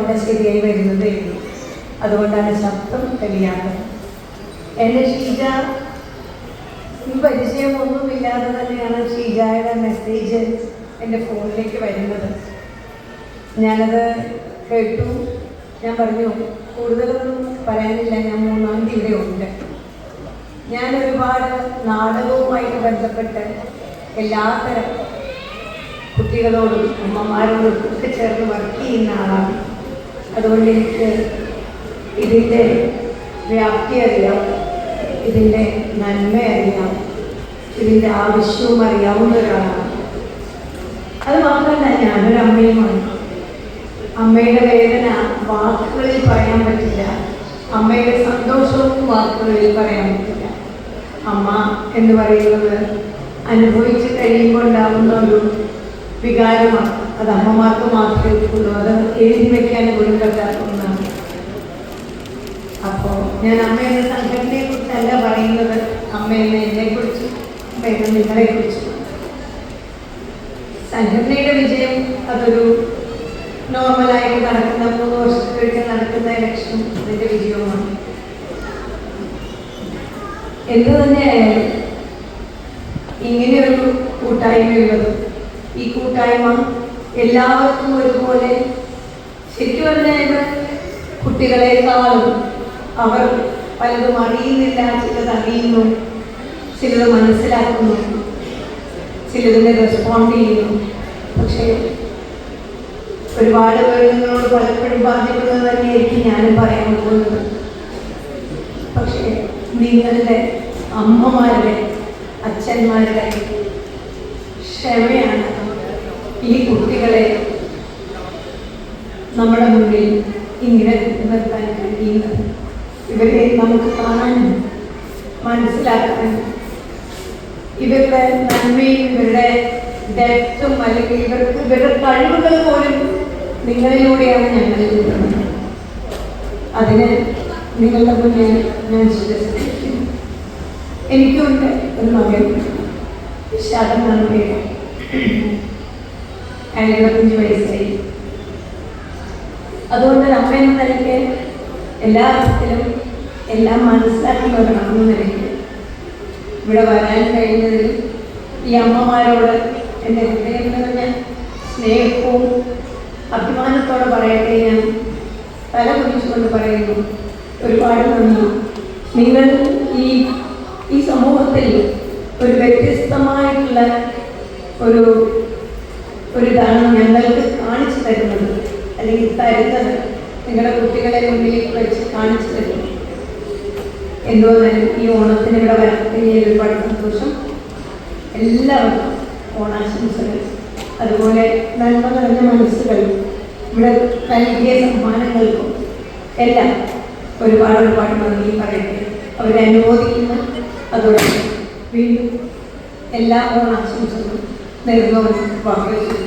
അവിടെ ശരിയായി വരുന്നതേ ഉള്ളൂ. അതുകൊണ്ടാണ് ശബ്ദം കഴിയാത്തത് എന്റെ ഷീജ ഈ പരിചയമൊന്നുമില്ലാതെ തന്നെയാണ് ഷീജായുടെ മെസ്സേജ് എന്റെ ഫോണിലേക്ക് വരുന്നത്. ഞാനത് കേട്ടു. ഞാൻ പറഞ്ഞു കൂടുതലൊന്നും പറയാനില്ല. ഞാൻ മൂന്നാം തീയതി ഉണ്ട്. ഞാൻ ഒരുപാട് നാടകവുമായിട്ട് ബന്ധപ്പെട്ട് എല്ലാത്തരം കുട്ടികളോടും അമ്മമാരോടും ഒക്കെ ചേർന്ന് വർക്ക് ചെയ്യുന്ന ആളാണ്. അതുകൊണ്ട് എനിക്ക് ഇതിന്റെ വ്യാപ്തി അറിയാം ഇതിന്റെ നന്മ അറിയാം ഇതിന്റെ ആവശ്യവും അറിയാവുന്ന ഒരാളാണ്. അത് മാത്രമല്ല ഞാനൊരു അമ്മയുമാണ്. അമ്മയുടെ വേദന വാക്കുകളിൽ പറയാൻ പറ്റില്ല. അമ്മയുടെ സന്തോഷവും വാക്കുകളിൽ പറയാൻ പറ്റില്ല. അമ്മ എന്ന് പറയുന്നത് അനുഭവിച്ച് കഴിയുമ്പോൾ ഉണ്ടാകുന്ന ഒരു വികാരമാണ്. അത് അമ്മമാർക്ക് മാത്രമേ ഉള്ളൂ അത് എഴുതി വയ്ക്കാൻ പോലും ഞാൻ അമ്മ എന്ന സംഘടനയെ കുറിച്ചല്ല പറയുന്നത്. അമ്മ എന്ന കുറിച്ച് അമ്മ നിങ്ങളെ കുറിച്ച് സംഘടനയുടെ വിജയം അതൊരു നോർമലായിട്ട് നടക്കുന്ന മൂന്ന് വർഷത്തേക്ക് നടക്കുന്ന ഇലക്ഷൻ അതിന്റെ വിജയവുമാണ്. എന്ത് തന്നെയായാലും ഇങ്ങനെയൊരു കൂട്ടായ്മയുള്ളത് ഈ കൂട്ടായ്മ എല്ലാവർക്കും ഒരുപോലെ ശരിക്കും പറഞ്ഞാൽ കുട്ടികളെക്കാളും അവർ പലതും അറിയുന്നില്ല ചിലത് അറിയുന്നു ചിലത് മനസ്സിലാക്കുന്നു ചിലതിനെ റെസ്പോണ്ട് ചെയ്യുന്നു. പക്ഷേ ഒരുപാട് പേര് നിങ്ങളോട് പലപ്പോഴും ബാധിക്കുന്നത് തന്നെയായിരിക്കും ഞാനും പറയാൻ പോകുന്നത്. പക്ഷേ നിങ്ങളുടെ അമ്മമാരുടെ അച്ഛന്മാരുടെ ക്ഷമയാണ് ഈ കുട്ടികളെ നമ്മുടെ മുന്നിൽ ഇങ്ങനെ നിർത്താൻ കഴിയുന്നത്. ഇവരെ നമുക്ക് കാണാനും മനസ്സിലാക്കാനും ഇവരുടെ നന്മയും ഇവരുടെ ഡെപ്തും അല്ലെങ്കിൽ ഇവർക്ക് ഇവരുടെ കഴിവുകൾ പോലും നിങ്ങളിലൂടെയാണ് ഞങ്ങൾ കിട്ടുന്നത് അതിന് നിങ്ങളുടെ മുന്നിൽ ഞാൻ ചികിത്സിക്കുന്നു എനിക്കുണ്ട് ഒരു മകൻ. വിശാഖം എന്നാണ് പേര്. അയാൾ ഇരുപത്തഞ്ച് വയസ്സായി. അതുകൊണ്ട് അമ്മ എന്ന നിലയ്ക്ക് എല്ലാ അർത്ഥത്തിലും എല്ലാം മനസ്സിലാക്കി ഒരാളെന്ന നിലയ്ക്ക് ഇവിടെ വരാൻ കഴിഞ്ഞതിൽ ഈ അമ്മമാരോട് എന്റെ ഹൃദയം നിറഞ്ഞ സ്നേഹവും അഭിമാനത്തോടെ പറയട്ടെ ഞാൻ തല കുറിച്ചുകൊണ്ട് പറയുന്നു. ഒരുപാട് നന്ദി. നിങ്ങൾ ഈ ഈ സമൂഹത്തിൽ ഒരു വ്യത്യസ്തമായിട്ടുള്ള ഒരു ഒരു ഇതാണ് ഞങ്ങൾക്ക് കാണിച്ചു തരുന്നത്. അല്ലെങ്കിൽ തരുന്നത്. നിങ്ങളുടെ കുട്ടികളെ മുന്നിലേക്ക് വെച്ച് കാണിച്ചു തരും. എന്തുവന്നാലും ഈ ഓണത്തിന് ഇവിടെ വരത്തിന് ഒരുപാട് സന്തോഷം. എല്ലാവർക്കും ഓണാശംസകൾ. അതുപോലെ നന്മ നിറഞ്ഞ മനസ്സുകൾ ഇവിടെ നൽകിയ സമ്മാനങ്ങൾക്കും എല്ലാം ഒരുപാട് ഒരുപാട് നന്ദി പറയട്ടെ. അവരെ അനുമോദിക്കുന്ന അതോടെ വീണ്ടും എല്ലാ ഓണാശംസകളും നേർന്നുകൊണ്ട് വാക്കുകൾ